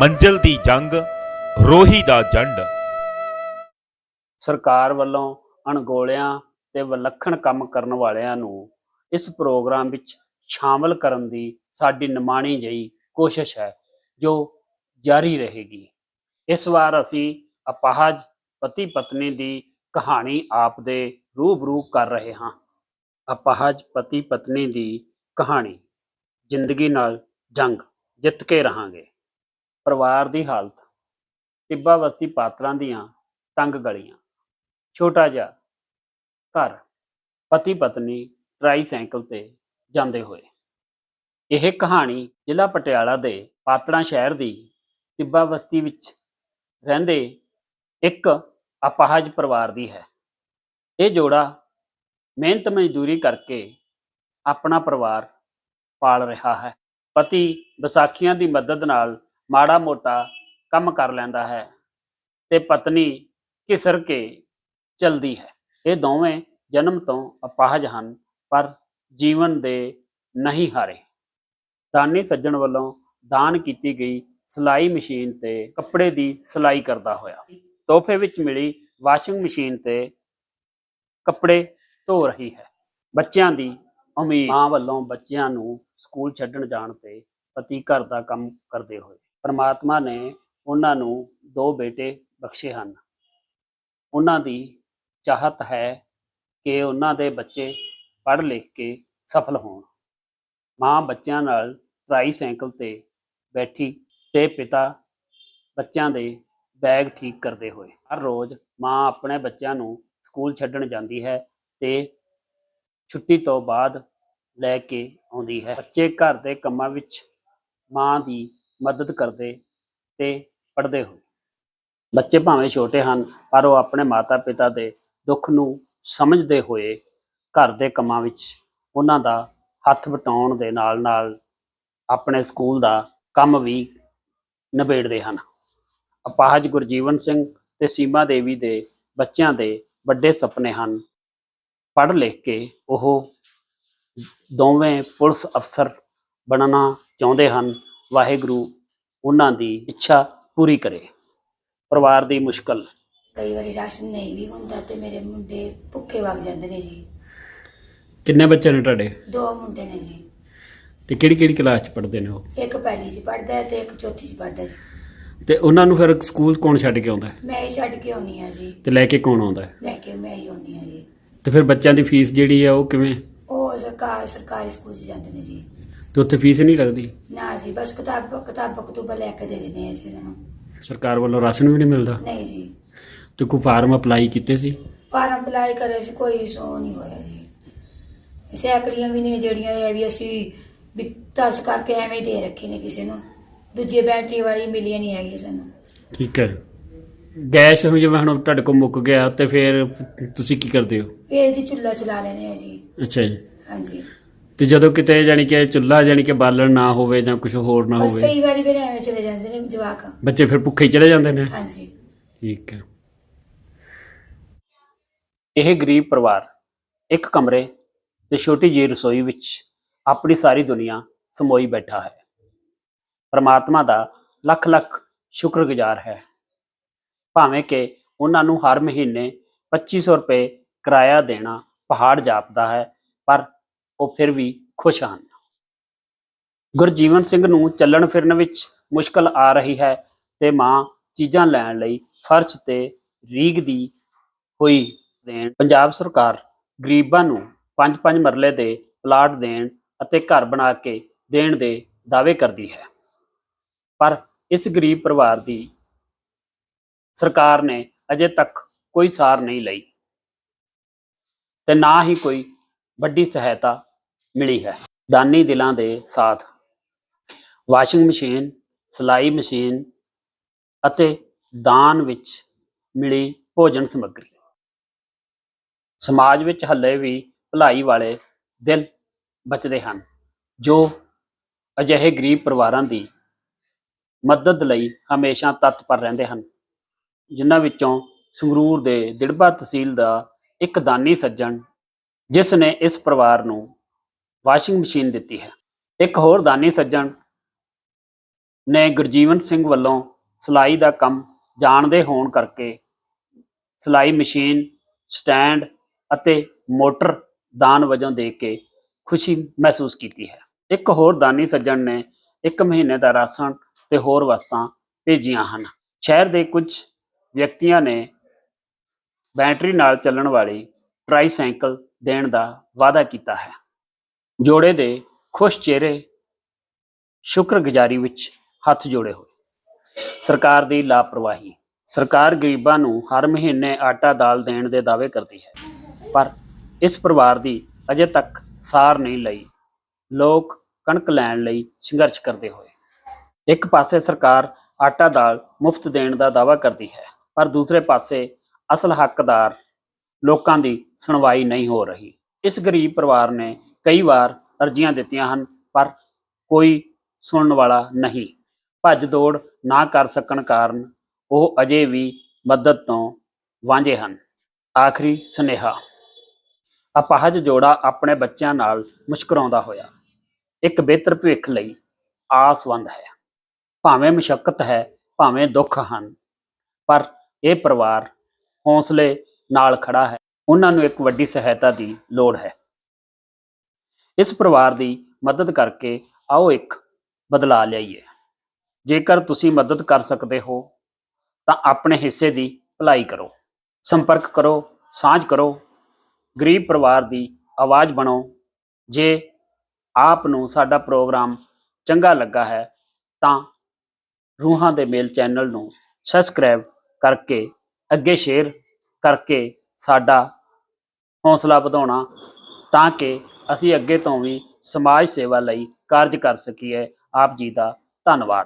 ਮੰਜ਼ਲ ਦੀ ਜੰਗ, ਰੋਹੀ ਦਾ ਜੰਡ। ਸਰਕਾਰ ਵੱਲੋਂ ਅਣਗੋਲਿਆਂ ਤੇ ਵਿਲੱਖਣ ਕੰਮ ਕਰਨ ਵਾਲਿਆਂ ਨੂੰ ਇਸ ਪ੍ਰੋਗਰਾਮ ਵਿੱਚ ਸ਼ਾਮਲ ਕਰਨ ਦੀ ਸਾਡੀ ਨਿਮਾਣੀ ਜਿਹੀ ਕੋਸ਼ਿਸ਼ ਹੈ, ਜੋ ਜਾਰੀ ਰਹੇਗੀ। ਇਸ ਵਾਰ ਅਸੀਂ ਅਪਾਹਜ ਪਤੀ ਪਤਨੀ ਦੀ ਕਹਾਣੀ ਆਪ ਦੇ ਰੂਬਰੂ ਕਰ ਰਹੇ ਹਾਂ। ਅਪਾਹਜ ਪਤੀ ਪਤਨੀ ਦੀ ਕਹਾਣੀ, ਜ਼ਿੰਦਗੀ ਨਾਲ ਜੰਗ ਜਿੱਤ ਕੇ ਰਹਾਂਗੇ। ਪਰਿਵਾਰ ਦੀ ਹਾਲਤ, ਟਿੱਬਾ ਵਸੀ ਪਾਤਰਾਂ ਦੀਆਂ ਤੰਗ ਗਲੀਆਂ, ਛੋਟਾ ਜਿਹਾ ਘਰ, ਪਤੀ ਪਤਨੀ ਟ੍ਰਾਈਸਾਈਕਲ ਤੇ ਜਾਂਦੇ ਹੋਏ। ਇਹ ਕਹਾਣੀ ਜ਼ਿਲ੍ਹਾ ਪਟਿਆਲਾ ਦੇ ਪਾਤੜਾਂ ਸ਼ਹਿਰ ਦੀ ਟਿੱਬਾ ਬਸਤੀ ਵਿੱਚ ਰਹਿੰਦੇ ਇੱਕ ਅਪਾਹਜ ਪਰਿਵਾਰ ਦੀ ਹੈ। ਇਹ ਜੋੜਾ ਮਿਹਨਤ ਮਜ਼ਦੂਰੀ ਕਰਕੇ ਆਪਣਾ ਪਰਿਵਾਰ ਪਾਲ ਰਿਹਾ ਹੈ। ਪਤੀ ਵਿਸਾਖੀਆਂ ਦੀ ਮਦਦ ਨਾਲ ਮਾੜਾ ਮੋਟਾ ਕੰਮ ਕਰ ਲੈਂਦਾ ਹੈ ਤੇ ਪਤਨੀ ਘਿਸਰ ਕੇ ਚਲਦੀ ਹੈ। ਇਹ ਦੋਵੇਂ ਜਨਮ ਤੋਂ ਅਪਾਹਜ ਹਨ, ਪਰ ਜੀਵਨ ਦੇ ਨਹੀਂ ਹਾਰੇ। ਦਾਨੀ ਸੱਜਣ ਵੱਲੋਂ ਦਾਨ ਕੀਤੀ ਗਈ ਸਿਲਾਈ ਮਸ਼ੀਨ ਤੇ ਕੱਪੜੇ ਦੀ ਸਿਲਾਈ ਕਰਦਾ ਹੋਇਆ। ਤੋਹਫੇ ਵਿੱਚ ਮਿਲੀ ਵਾਸ਼ਿੰਗ ਮਸ਼ੀਨ ਤੇ ਕੱਪੜੇ ਧੋ ਰਹੀ ਹੈ। ਬੱਚਿਆਂ ਦੀ ਉਮੀਦ ਮਾਂ ਵੱਲੋਂ ਬੱਚਿਆਂ ਨੂੰ ਸਕੂਲ ਛੱਡਣ ਜਾਣ ਤੇ ਪਤੀ ਘਰ ਦਾ ਕੰਮ ਕਰਦੇ ਹੋਏ ਪਰਮਾਤਮਾ ਨੇ ਉਹਨਾਂ ਨੂੰ ਦੋ ਬੇਟੇ ਬਖਸ਼ੇ ਹਨ। ਉਹਨਾਂ ਦੀ ਚਾਹਤ ਹੈ ਕਿ ਉਹਨਾਂ ਦੇ ਬੱਚੇ ਪੜ੍ਹ ਲਿਖ ਕੇ ਸਫਲ ਹੋਣ। ਮਾਂ ਬੱਚਿਆਂ ਨਾਲ ਟ੍ਰਾਈਸਾਈਕਲ ਤੇ ਬੈਠੀ ਤੇ ਪਿਤਾ ਬੱਚਿਆਂ ਦੇ ਬੈਗ ਠੀਕ ਕਰਦੇ ਹੋਏ। ਹਰ ਰੋਜ਼ ਮਾਂ ਆਪਣੇ ਬੱਚਿਆਂ ਨੂੰ ਸਕੂਲ ਛੱਡਣ ਜਾਂਦੀ ਹੈ ਤੇ ਛੁੱਟੀ ਤੋਂ ਬਾਅਦ ਲੈ ਕੇ ਆਉਂਦੀ ਹੈ। ਬੱਚੇ ਘਰ ਦੇ ਕੰਮਾਂ ਵਿੱਚ ਮਾਂ ਦੀ ਮਦਦ ਕਰਦੇ ਤੇ ਪੜ੍ਹਦੇ ਹੋਏ। ਬੱਚੇ ਭਾਵੇਂ ਛੋਟੇ ਹਨ, ਪਰ ਉਹ ਆਪਣੇ ਮਾਤਾ-ਪਿਤਾ ਦੇ ਦੁੱਖ ਨੂੰ ਸਮਝਦੇ ਹੋਏ ਘਰ ਦੇ ਕੰਮਾਂ ਵਿੱਚ ਉਹਨਾਂ ਦਾ ਹੱਥ ਵਟਾਉਣ ਦੇ ਨਾਲ-ਨਾਲ ਆਪਣੇ ਸਕੂਲ ਦਾ ਕੰਮ ਵੀ ਨਿਬੇੜਦੇ ਹਨ। ਅਪਾਹਜ ਗੁਰਜੀਵਨ ਸਿੰਘ ਤੇ ਸੀਮਾ ਦੇਵੀ ਦੇ ਬੱਚਿਆਂ ਦੇ ਵੱਡੇ ਸੁਪਨੇ ਹਨ। ਪੜ੍ਹ ਲਿਖ ਕੇ ਉਹ ਦੋਵੇਂ ਪੁਲਿਸ ਅਫਸਰ ਬਣਨਾ ਚਾਹੁੰਦੇ ਹਨ ਵਾਹਿਗੁਰੂ ਉਹਨਾਂ ਦੀ ਇੱਛਾ ਪੂਰੀ ਕਰੇ। ਪਰਿਵਾਰ ਦੀ ਮੁਸ਼ਕਲ। ਕਈ ਵਾਰੀ ਰਾਸ਼ਨ ਨਹੀਂ ਵੀ ਹੁੰਦਾ ਤੇ ਮੇਰੇ ਮੁੰਡੇ ਭੁੱਖੇ ਵਗ ਜਾਂਦੇ ਨੇ ਜੀ। ਕਿੰਨੇ ਬੱਚੇ ਨੇ ਤੁਹਾਡੇ? ਦੋ ਮੁੰਡੇ ਨੇ ਜੀ। ਤੇ ਕਿਹੜੀ ਕਿਹੜੀ ਕਲਾਸ ਚ ਪੜ੍ਹਦੇ ਨੇ ਉਹ? ਇੱਕ ਪਹਿਲੀ 'ਚ ਪੜਦਾ ਹੈ ਤੇ ਇੱਕ ਚੌਥੀ 'ਚ ਪੜਦਾ ਜੀ। ਤੇ ਉਹਨਾਂ ਨੂੰ ਫਿਰ ਸਕੂਲ ਕੌਣ ਛੱਡ ਕੇ ਆਉਂਦਾ ਹੈ? ਮੈਂ ਹੀ ਛੱਡ ਕੇ ਆਉਣੀ ਆ ਜੀ। ਤੇ ਲੈ ਕੇ ਕੌਣ ਆਉਂਦਾ ਹੈ? ਲੈ ਕੇ ਮੈਂ ਹੀ ਆਉਣੀ ਆ ਜੀ। ਤੇ ਫਿਰ ਬੱਚਿਆਂ ਦੀ ਫੀਸ ਜਿਹੜੀ ਹੈ ਉਹ ਕਿਵੇਂ? ਉਹ ਸਰਕਾਰ ਸਰਕਾਰੀ ਸਕੂਲ 'ਚ ਜਾਂਦੇ ਨੇ ਜੀ। ਤੇ ਉੱਥੇ ਫੀਸ ਨਹੀਂ ਲੱਗਦੀ? ਨਾ ਜੀ ਬਸ ਕਿਤਾਬ ਕਿਤਾਬ ਕਤੂਬਾ ਲੈ ਕੇ ਦੇ ਦਿੰਦੇ ਆ ਜੀ ਉਹਨਾਂ। ਨੂੰ ਸਰਕਾਰ ਵੱਲੋਂ ਰਾਸ਼ਨ ਵੀ ਨਹੀਂ ਮਿਲਦਾ? ਨਹੀਂ ਜੀ। ਤੇ ਕੋਈ ਫਾਰਮ ਅਪਲਾਈ ਕੀਤੇ ਸੀ? ਫਾਰਮ ਅਪਲਾਈ ਕਰੇ ਸੀ ਕੋਈ ਸੋ ਨਹੀਂ ਹੋਇਆ ਜੀ। ਸੈਕਲੀਆਂ ਵੀ ਨੇ ਜਿਹੜੀਆਂ ਇਹ ਵੀ ਅਸੀਂ ਵੀ ਤਰਸ ਕਰਕੇ ਐਵੇਂ ਹੀ ਦੇ ਰੱਖੇ ਨੇ ਕਿਸੇ ਨੂੰ। ਦੂਜੀ ਬੈਟਰੀ ਵਾਲੀ ਮਿਲੀਆਂ ਨਹੀਂ ਹੈਗੀ ਸਾਨੂੰ। ਠੀਕ ਹੈ। ਗੈਸ ਹੁਣ ਜਿਵੇਂ ਹੁਣ ਤੁਹਾਡੇ ਕੋਲ ਮੁੱਕ ਗਿਆ ਤੇ ਫਿਰ ਤੁਸੀਂ ਕੀ ਕਰਦੇ ਹੋ? ਫੇਰ ਜੀ ਚੁੱਲ੍ਹਾ ਚਲਾ ਲੈਣੇ ਆ ਜੀ। ਅੱਛਾ ਜੀ। ਹਾਂਜੀ। ਤੇ ਜਦੋਂ ਕਿਤੇ ਜਾਨੀ ਕਿ ਚੁੱਲ੍ਹਾ ਜਾਨੀ ਕਿ ਬਾਲਣ ਨਾ ਹੋਵੇ ਜਾਂ ਕੁਝ ਹੋਰ ਨਾ ਬਸ ਹੋਵੇ। ਕਈ ਵਾਰੀ ਫਿਰ ਐਵੇਂ ਚਲੇ ਜਾਂਦੇ ਨੇ ਜਵਾਕ। ਬੱਚੇ ਫਿਰ ਭੁੱਖੇ ਹੀ ਚਲੇ ਜਾਂਦੇ ਨੇ। ਹਾਂਜੀ। ਠੀਕ ਹੈ। ਇਹ ਗਰੀਬ ਪਰਿਵਾਰ ਇੱਕ ਕਮਰੇ ਤੇ ਛੋਟੀ ਜਿਹੀ ਰਸੋਈ ਵਿੱਚ ਆਪਣੀ ਸਾਰੀ ਦੁਨੀਆ ਸਮੋਈ ਬੈਠਾ ਹੈ। ਪਰਮਾਤਮਾ ਦਾ ਲੱਖ ਲੱਖ ਸ਼ੁਕਰਗੁਜ਼ਾਰ ਹੈ। ਭਾਵੇਂ ਕਿ ਉਹਨਾਂ ਨੂੰ ਹਰ ਮਹੀਨੇ 2500 ਰੁਪਏ ਕਿਰਾਇਆ ਦੇਣਾ ਪਹਾੜ ਜਾਪਦਾ ਹੈ ਪਰ ਉਹ ਫਿਰ ਵੀ ਖੁਸ਼ ਹਨ। ਗੁਰਜੀਵਨ ਸਿੰਘ ਨੂੰ ਚੱਲਣ ਫਿਰਨ ਵਿੱਚ ਮੁਸ਼ਕਲ ਆ ਰਹੀ ਹੈ ਤੇ ਮਾਂ ਚੀਜ਼ਾਂ ਲੈਣ ਲਈ ਫਰਸ਼ ਤੇ ਰੀਗ ਦੀ ਹੋਈ ਦੇਣ ਪੰਜਾਬ ਸਰਕਾਰ ਗਰੀਬਾਂ ਨੂੰ ਪੰਜ ਪੰਜ ਮਰਲੇ ਦੇ ਪਲਾਟ ਦੇਣ ਅਤੇ ਘਰ ਬਣਾ ਕੇ ਦੇਣ ਦੇ ਦਾਅਵੇ ਕਰਦੀ ਹੈ। ਪਰ ਇਸ ਗਰੀਬ ਪਰਿਵਾਰ ਦੀ ਸਰਕਾਰ ਨੇ ਅਜੇ ਤੱਕ ਕੋਈ ਸਾਰ ਨਹੀਂ ਲਈ ਤੇ ਨਾ ਹੀ ਕੋਈ ਵੱਡੀ ਸਹਾਇਤਾ ਮਿਲੀ ਹੈ। ਦਾਨੀ ਦਿਲਾਂ ਦੇ ਸਾਥ। ਵਾਸ਼ਿੰਗ ਮਸ਼ੀਨ, ਸਿਲਾਈ ਮਸ਼ੀਨ ਅਤੇ ਦਾਨ ਵਿੱਚ ਮਿਲੀ ਭੋਜਨ ਸਮੱਗਰੀ। ਸਮਾਜ ਵਿੱਚ ਹੱਲੇ ਵੀ ਭਲਾਈ ਵਾਲੇ ਦਿਲ ਬਚਦੇ ਹਨ, ਜੋ ਅਜਿਹੇ ਗਰੀਬ ਪਰਿਵਾਰਾਂ ਦੀ ਮਦਦ ਲਈ ਹਮੇਸ਼ਾ ਤਤਪਰ ਰਹਿੰਦੇ ਹਨ, ਜਿਨ੍ਹਾਂ ਵਿੱਚੋਂ ਸੰਗਰੂਰ ਦੇ ਦਿੜਬਾ ਤਹਿਸੀਲ ਦਾ ਇੱਕ ਦਾਨੀ ਸੱਜਣ, ਜਿਸ ਨੇ ਇਸ ਪਰਿਵਾਰ ਨੂੰ ਵਾਸ਼ਿੰਗ ਮਸ਼ੀਨ ਦਿੱਤੀ ਹੈ। ਇੱਕ ਹੋਰ ਦਾਨੀ ਸੱਜਣ ਨੇ ਗੁਰਜੀਵਨ ਸਿੰਘ ਵੱਲੋਂ ਸਿਲਾਈ ਦਾ ਕੰਮ ਜਾਣਦੇ ਹੋਣ ਕਰਕੇ ਸਿਲਾਈ ਮਸ਼ੀਨ, ਸਟੈਂਡ ਅਤੇ ਮੋਟਰ ਦਾਨ ਵਜੋਂ ਦੇ ਕੇ ਖੁਸ਼ੀ ਮਹਿਸੂਸ ਕੀਤੀ ਹੈ। ਇੱਕ ਹੋਰ ਦਾਨੀ ਸੱਜਣ ਨੇ ਇੱਕ ਮਹੀਨੇ ਦਾ ਰਾਸ਼ਨ ਤੇ ਹੋਰ ਵਸਤਾਂ ਭੇਜੀਆਂ ਹਨ। ਸ਼ਹਿਰ ਦੇ ਕੁਝ ਵਿਅਕਤੀਆਂ ਨੇ ਬੈਟਰੀ ਨਾਲ ਚੱਲਣ ਵਾਲੀ ਟ੍ਰਾਈਸਾਈਕਲ ਦੇਣ ਦਾ ਵਾਅਦਾ ਕੀਤਾ ਹੈ। ਜੋੜੇ ਦੇ ਖੁਸ਼ ਚਿਹਰੇ ਸ਼ੁਕਰਗੁਜ਼ਾਰੀ ਵਿੱਚ ਹੱਥ ਜੋੜੇ ਹੋਏ। ਸਰਕਾਰ ਦੀ ਲਾਪਰਵਾਹੀ। ਸਰਕਾਰ ਗਰੀਬਾਂ ਨੂੰ ਹਰ ਮਹੀਨੇ ਆਟਾ ਦਾਲ ਦੇਣ ਦੇ ਦਾਅਵੇ ਕਰਦੀ ਹੈ। ਪਰ ਇਸ ਪਰਿਵਾਰ ਦੀ ਅਜੇ ਤੱਕ ਸਾਰ ਨਹੀਂ ਲਈ। ਲੋਕ ਕਣਕ ਲੈਣ ਲਈ ਸੰਘਰਸ਼ ਕਰਦੇ ਹੋਏ। ਇੱਕ ਪਾਸੇ ਸਰਕਾਰ ਆਟਾ ਦਾਲ ਮੁਫਤ ਦੇਣ ਦਾ ਦਾਅਵਾ ਕਰਦੀ ਹੈ, ਪਰ ਦੂਸਰੇ ਪਾਸੇ ਅਸਲ ਹੱਕਦਾਰ ਲੋਕਾਂ ਦੀ ਸੁਣਵਾਈ ਨਹੀਂ ਹੋ ਰਹੀ। ਇਸ ਗਰੀਬ ਪਰਿਵਾਰ ਨੇ ਕਈ ਵਾਰ ਅਰਜ਼ੀਆਂ ਦਿੱਤੀਆਂ ਹਨ, ਪਰ ਕੋਈ ਸੁਣਨ ਵਾਲਾ ਨਹੀਂ। ਭੱਜ ਦੌੜ ਨਾ ਕਰ ਸਕਣ ਕਾਰਨ ਉਹ ਅਜੇ ਵੀ ਮਦਦ ਤੋਂ ਵਾਂਝੇ ਹਨ। ਆਖਰੀ ਸੁਨੇਹਾ। ਅਪਾਹਜ ਜੋੜਾ ਆਪਣੇ ਬੱਚਿਆਂ ਨਾਲ ਮੁਸਕਰਾਉਂਦਾ ਹੋਇਆ। ਇੱਕ ਬਿਹਤਰ ਭਵਿੱਖ ਲਈ ਆਸਵੰਦ ਹੈ। ਭਾਵੇਂ ਮੁਸ਼ਕਲ ਹੈ, ਭਾਵੇਂ ਦੁੱਖ ਹਨ, ਪਰ ਇਹ ਪਰਿਵਾਰ ਹੌਸਲੇ ਨਾਲ ਖੜਾ ਹੈ। ਉਹਨਾਂ ਨੂੰ ਇੱਕ ਵੱਡੀ ਸਹਾਇਤਾ ਦੀ ਲੋੜ ਹੈ। ਇਸ ਪਰਿਵਾਰ ਦੀ ਮਦਦ ਕਰਕੇ ਆਓ ਇੱਕ ਬਦਲਾ ਲਿਆਈਏ। ਜੇਕਰ ਤੁਸੀਂ ਮਦਦ ਕਰ ਸਕਦੇ ਹੋ, ਤਾਂ ਆਪਣੇ ਹਿੱਸੇ ਦੀ ਭਲਾਈ ਕਰੋ, ਸੰਪਰਕ ਕਰੋ, ਸਾਂਝ ਕਰੋ, ਗਰੀਬ ਪਰਿਵਾਰ ਦੀ ਆਵਾਜ਼ ਬਣੋ ਜੇ ਆਪ ਨੂੰ ਸਾਡਾ ਪ੍ਰੋਗਰਾਮ ਚੰਗਾ ਲੱਗਾ ਹੈ, ਤਾਂ ਰੂਹਾਂ ਦੇ ਮੇਲ ਚੈਨਲ ਨੂੰ ਸਬਸਕ੍ਰਾਈਬ ਕਰਕੇ, ਅੱਗੇ ਸ਼ੇਅਰ ਕਰਕੇ ਸਾਡਾ ਹੌਸਲਾ ਵਧਾਉਣਾ, ਤਾਂ ਕਿ ਅਸੀਂ ਅੱਗੇ ਤੋਂ ਵੀ ਸਮਾਜ ਸੇਵਾ ਲਈ ਕਾਰਜ ਕਰ ਸਕੀਏ। ਆਪ ਜੀ ਦਾ ਧੰਨਵਾਦ।